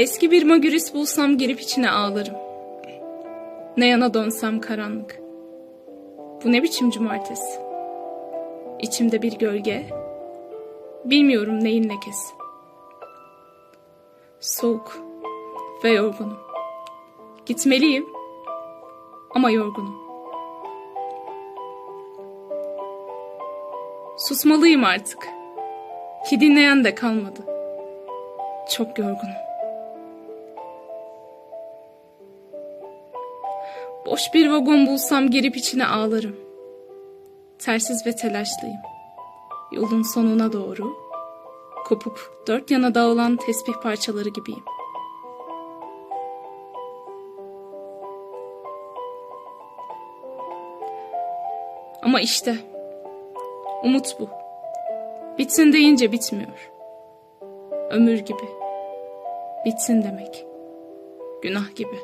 Eski bir magüris bulsam girip içine ağlarım. Ne yana dönsem karanlık. Bu ne biçim cumartesi? İçimde bir gölge. Bilmiyorum neyin lekesi. Soğuk ve yorgunum. Gitmeliyim ama yorgunum. Susmalıyım artık. Ki dinleyen de kalmadı. Çok yorgunum. Boş bir vagon bulsam girip içine ağlarım. Tersiz ve telaşlıyım. Yolun sonuna doğru kopup dört yana dağılan tesbih parçaları gibiyim. Ama işte umut bu. Bitsin deyince bitmiyor. Ömür gibi. Bitsin demek. Günah gibi.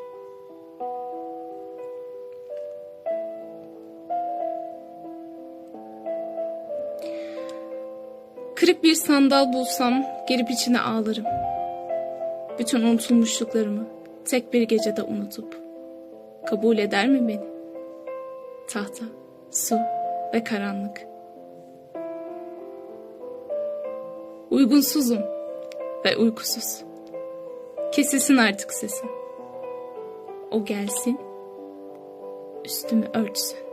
Kırık bir sandal bulsam gelip içine ağlarım. Bütün unutulmuşluklarımı tek bir gecede unutup kabul eder mi beni? Tahta, su ve karanlık. Uygunsuzum ve uykusuz. Kesilsin artık sesim. O gelsin, üstümü örtsün.